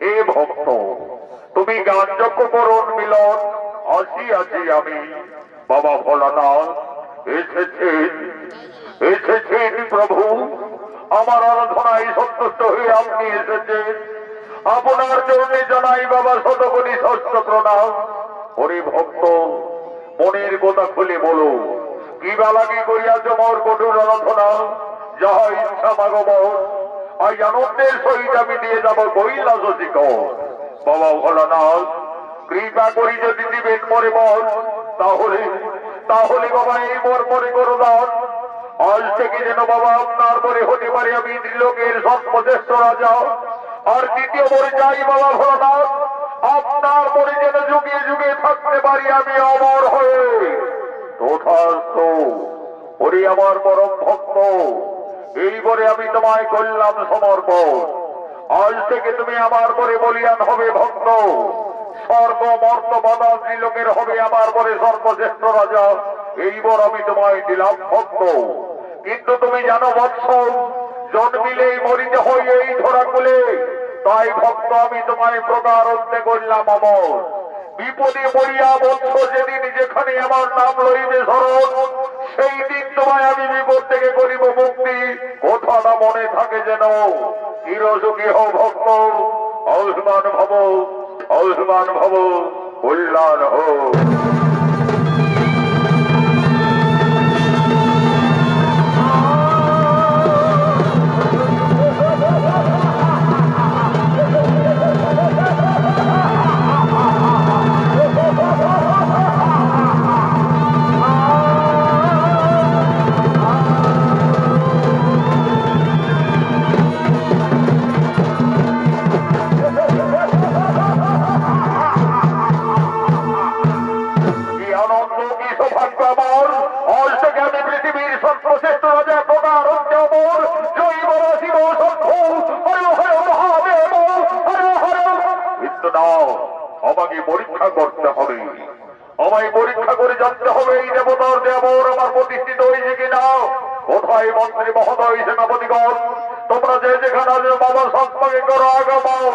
হে ভক্ত, তুমি গাঞ্জক্য করুন মিলন আসি আছি আমি বাবা ভোলানাথ এসেছেন এসেছেন প্রভু, আমার আরাধনায় সন্তুষ্ট হয়ে আপনি এসেছেন। আপনার জন্য জানাই বাবা শতকোটি ষষ্ঠ প্রণাম। হরি ভক্ত, মনের কথা খুলে বলো কি বালাগি করিয়াছ মোর কঠোর আরাধনা, যাহা ইচ্ছা মাগব সহিত আমি কৃপা করি যদি দিবেন মরে বল তাহলে তাহলে বাবা, এই মর মরে করো দান আজ থেকে যেন বাবা, আপনার পরে হতে পারে আমি ত্রিলোকের সর্বশ্রেষ্ঠ রাজা। আর দ্বিতীয় মরে যাই বাবা ভোলানাথ আপনার পরে যেন যুগে যুগে থাকতে পারি আমি অমর হয়ে। ওরে আমার পরম ভক্ত এইবারে আমি তোমায় করলাম সমর্পণ। আজ থেকে তুমি আমার পরে বলিয়ান হবে ভক্ত। স্বর্গ মর্ত বাদা ত্রিলোকের হবে আমার পরে সর্বশ্রেষ্ঠ রাজা। এইবার আমি তোমায় দিলাম ভক্ত। কিন্তু তুমি জানো বৎস জন্মিলেই মরিতে হই এই ধরা কুলে তাই ভক্ত, আমি তোমায় প্রকার অন্তে করলাম অমর। বিপদে মরিয়া বৎস যেদিন যেখানে আমার নাম লইবে স্মরণ। সেই দিন তোমায় আমি বিপদ থেকে করিব মুক্তি। কথাটা মনে থাকে যেন। চিরসুখী হও ভক্ত। আয়ুষ্মান ভব। আয়ুষ্মান ভব। কল্যাণ হোক। না আমাকে পরীক্ষা করতে হবে। আমায় পরীক্ষা করে জানতে হবে, এই দেবতার দেবর আমার প্রতিষ্ঠিত হয়েছে কিনা। কোথায় মন্ত্রী মহোদয়, সেনাপতিগণ? তোমরা যে যেখানে আছো, বাবা সৎমাকে করো, আগমন।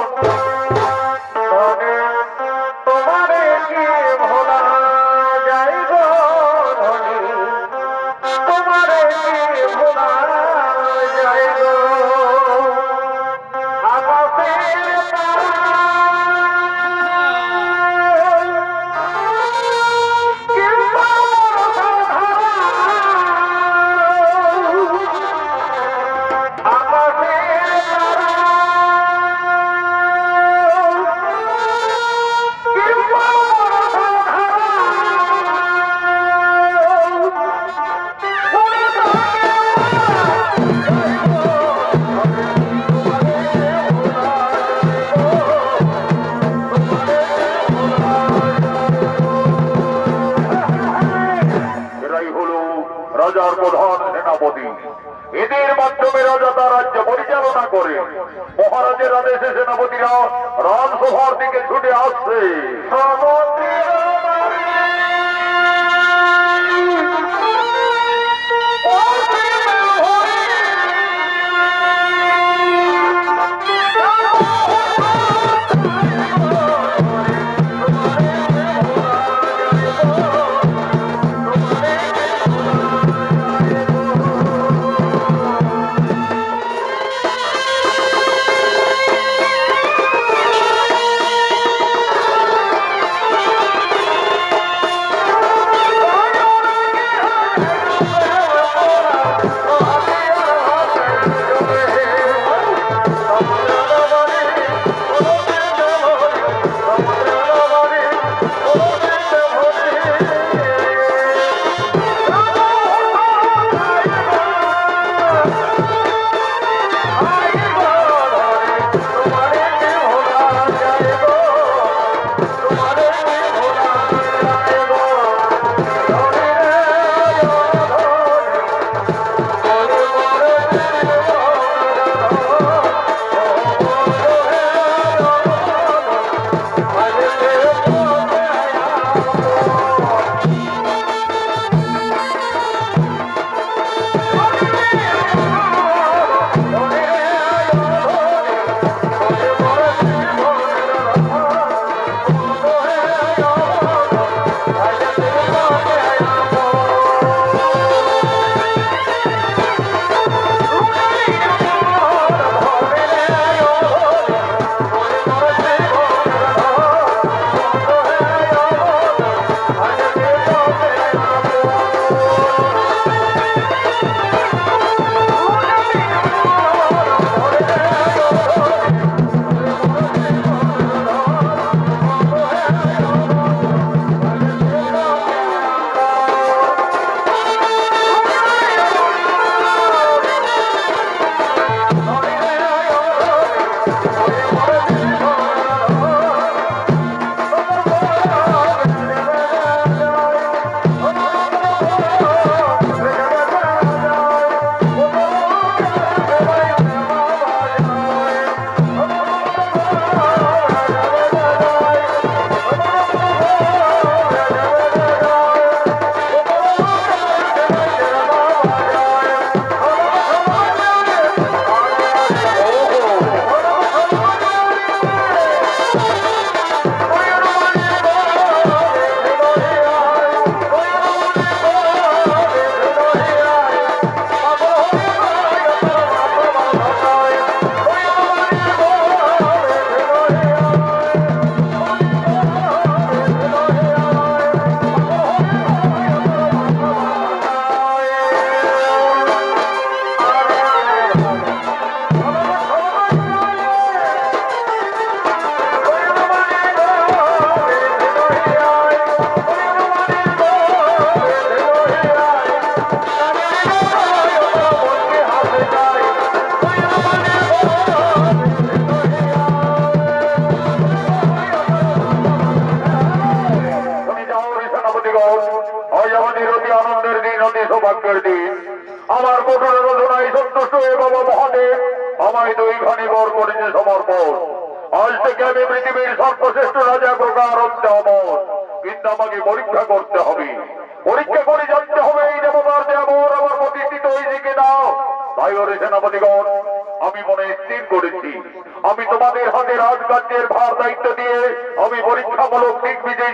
আমি তোমাদের হাতে রাজকার্যের ভার দায়িত্ব দিয়ে আমি পরীক্ষামূলক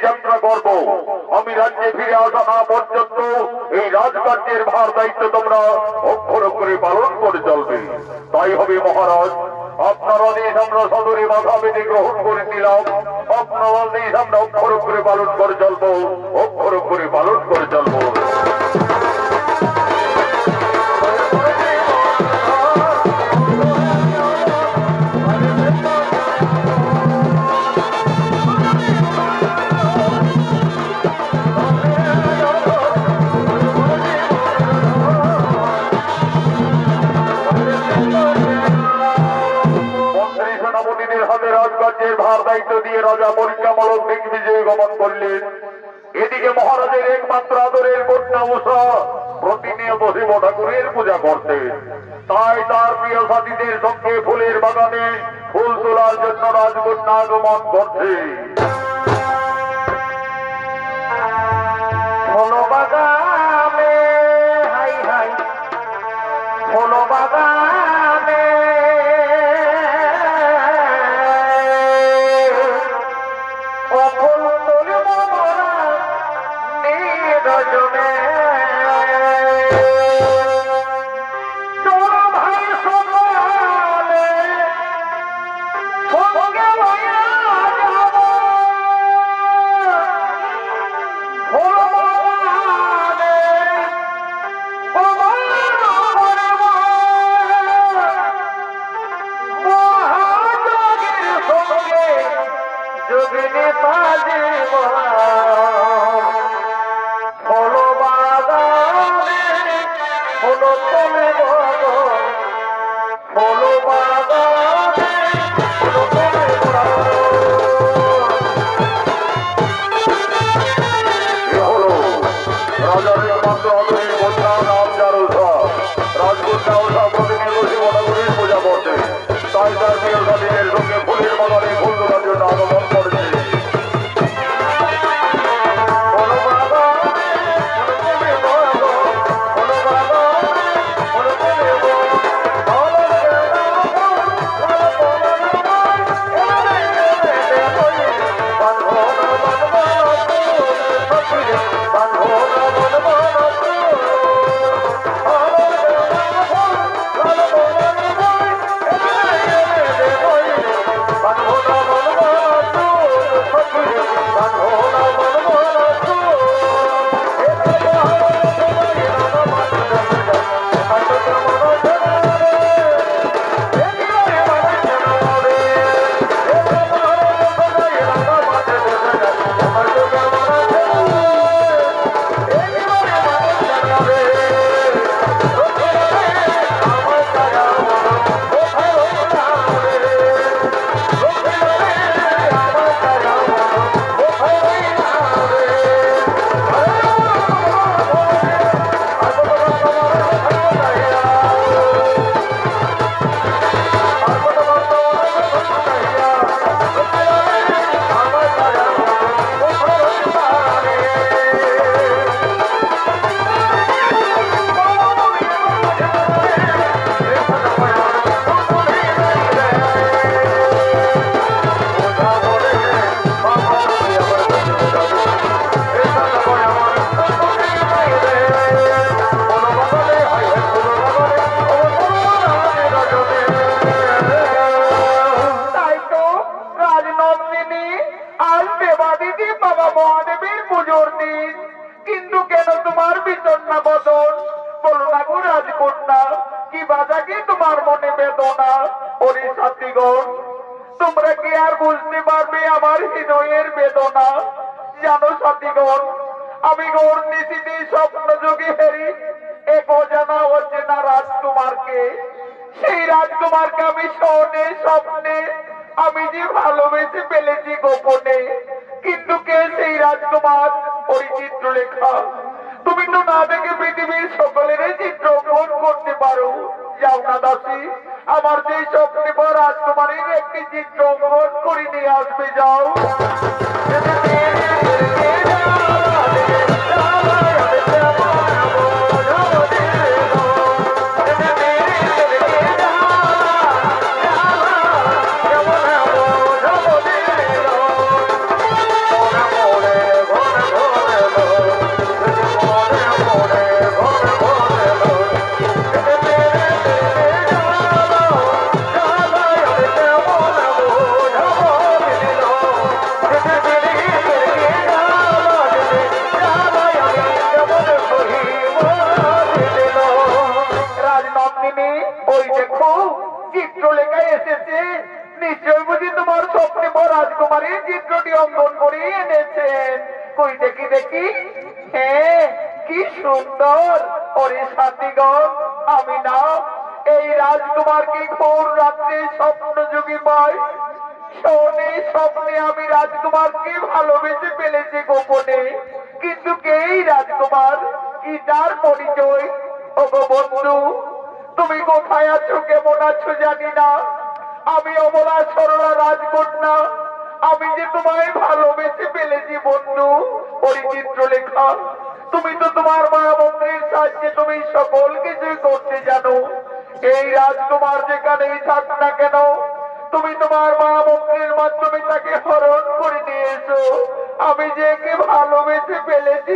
যাত্রা করব। আমি রাজ্যে ফিরে আসা না পর্যন্ত এই রাজকার্যের ভার দায়িত্ব তোমরা অক্ষর পালন করে চলবে। তাই হবে মহারাজ, আপনার আদেশ আমরা সদরে বেঁধে গ্রহণ করেছিলাম। আপনার আমরা অক্ষর করে পালন করে চলবো, অক্ষর করে পালন করে চলবো। দায়িত্ব দিয়ে রাজা পরীক্ষামূলক দিগ্বিজয় গমন করলেন। এদিকে মহারাজের একমাত্র আদরের কন্যা উষা প্রতিনিয়ত শিব ঠাকুরের পূজা করতেন। তাই তার প্রিয় সাথীদের সঙ্গে ফুলের বাগানে ফুল তোলার জন্য রাজকন্যা আগমন করছে। বাগানে গোপনে। কিন্তু কে সেই রাজকুমার? পরিচিত্র চিত্রলেখা কি তার পরিচয়? ও গো বন্ধু, তুমি কোথায় আছো, কেমন আছো জানি না। আমি অবলা সরলা রাজকন্যা। আমি যে তোমায় ভালোবেসে ফেলেছি বন্ধু ওই চিত্রলেখা তুমি তো তোমার মা মন্দিরের সাহায্যে তুমি সকল কিছুই করতে জানো। এই রাজকুমার যেখানেই থাক না কেন, তুমি তোমার মা মন্দিরের মাধ্যমে তাকে হরণ করে নিয়েছো আমি যে একে ভালোবেসে ফেলেছি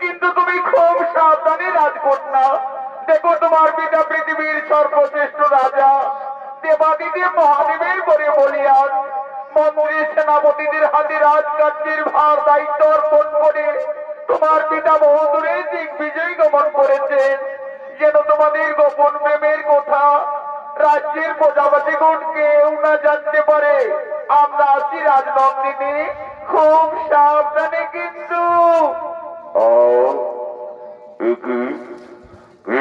কিন্তু তুমি খুব সাবধানে রাজকন্যা দেখো তোমার পিতা পৃথিবীর সর্বশ্রেষ্ঠ রাজা, দেবাদিদেব মহাদেবের করে বলিয়ান মন্দিরের সেনাপতিদের হাতে রাজকার্যের ভার দায়িত্ব অর্পণ করে তোমার পিতা বহুদূরে দিক বিজয় গমন করেছেন। যেন তোমাদের গোপন প্রেমের কথা রাজ্যের প্রজাপতিগণ কেউ না জানতে পারে। আমরা আছি রাজনন্দিনী, খুব সাবধানে কিন্তু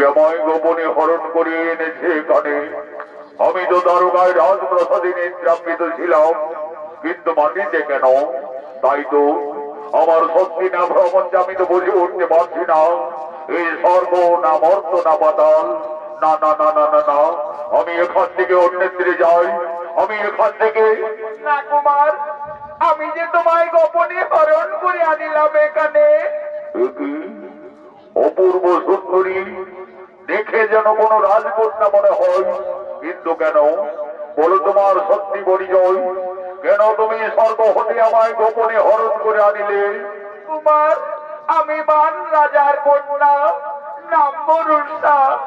একে গোপনে হরণ করে এনেছে এখানে। আমি তো দারোগায় রাজপ্রসাদে নিদ্রান্বিত ছিলাম, কিন্তু মাটিতে কেন? তাই তো আমার সত্যি না ভ্রমণ আমি তো বুঝে উঠতে পারছি না। এই স্বর্গ না মর্ত না পাতাল, না না না না না না, আমি এখান থেকে অন্যত্রে যাই, আমি এখান থেকে না কুমার, আমি যে তোমায় গোপনে হরণ করে আনিলাম এখানে অপূর্ব সুন্দরী, দেখে যেন কোন রাজকন্যা মনে হয়। কিন্তু কেন? বলো তোমার সত্যি পরিচয়। কেন তুমি স্বর্গ হতে আমায় গোপনে হরণ করে আনিলে? কুমার, আমি বান রাজার কন্যা, নাম বরুষা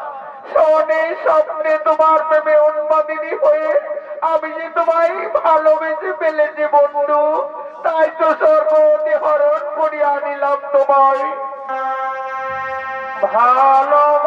শোনে স্বপ্নে তোমার প্রেমে উন্মাদিনী হয়ে, আমি যে তোমায় ভালোবেসে ফেলেছি বন্ধু, তাই তো স্বর্গতে হরণ করে আনিলাম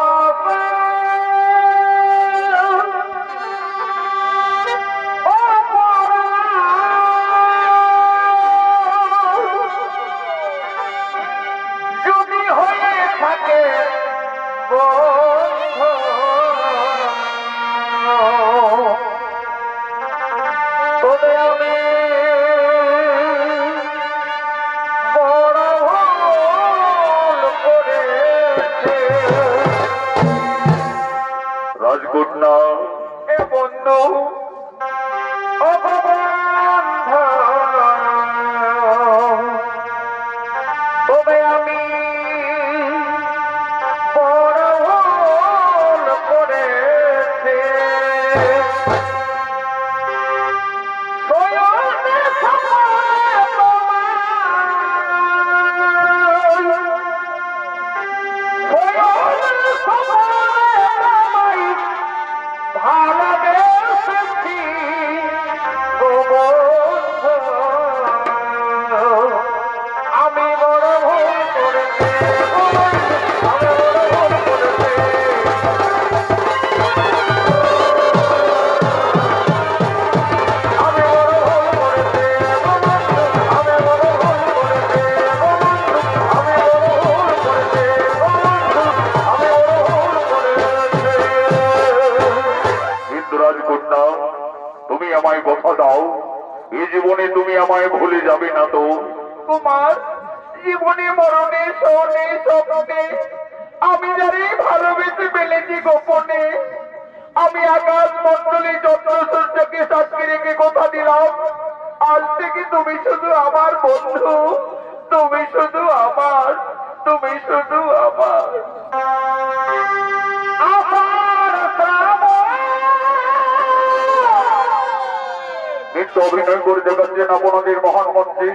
করে দেখাচ্ছেন আপনাদের মহান মন্ত্রী।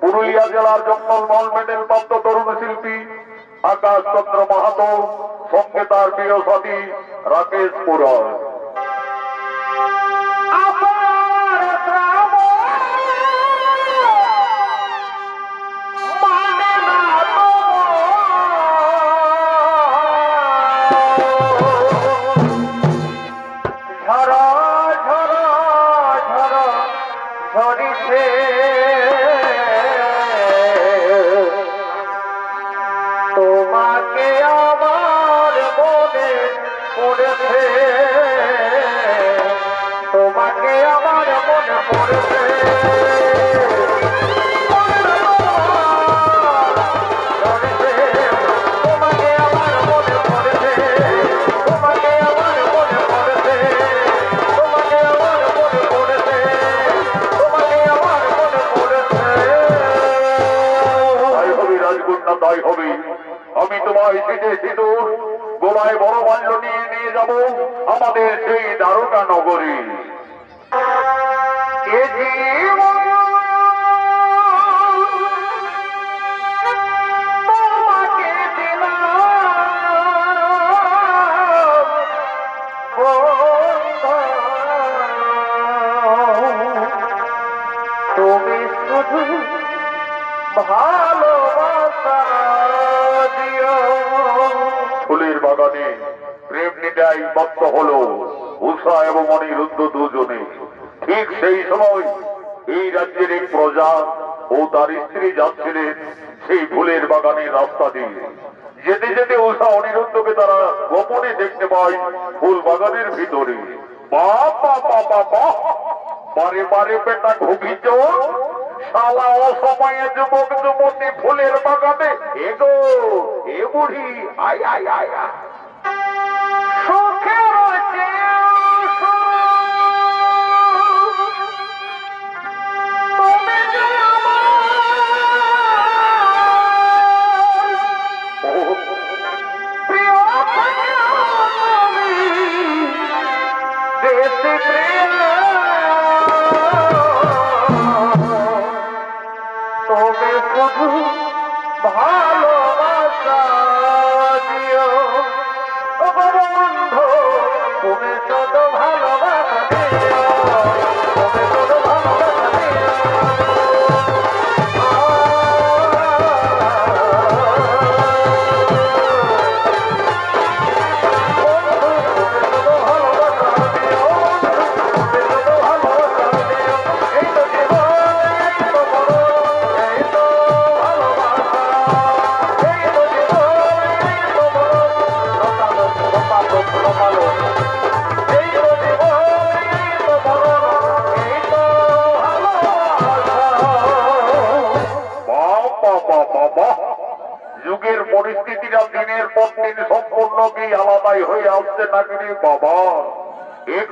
পুরুলিয়া জেলার জঙ্গল মহল মেডেল প্রাপ্ত তরুণ শিল্পী আকাশ চন্দ্র মাহাতো, সঙ্গে তার প্রিয় সাথী রাকেশ পুরয় ফুলের বাগানে প্রেম নিটাই মত্ত হলো, উষা এবং অনিরুদ্ধ দুজনে। ঠিক সেই সময় এই রাজ্যের এক প্রজা ও তার স্ত্রী যাচ্ছিলেন সেই ফুলের বাগানের রাস্তা দিয়ে। যেতে যেতে উষা অনিরুদ্ধকে তারা গোপনে দেখতে পায় ফুল বাগানের ভিতরে। বাবা বাবা বারে পেটা ঘুমিছ শালা অসময়ে যুবক যুবতী ফুলের বাগানে। এগো এ বুড়ি আয় আয় আয় আয়। সুখের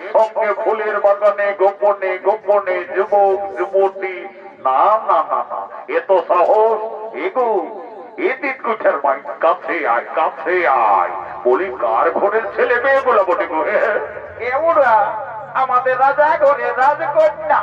একসঙ্গে ফুলের বাগানে গোপনে গোপনে যুবক যুবতী। না না না না এত সাহস। এগো এদিক কুঠের মাই কাছে আয় কাছে আয়। বলি কার ঘরের ছেলে মেয়েগুলো বটে গো? এমরা আমাদের রাজা ঘরে রাজকন্যা।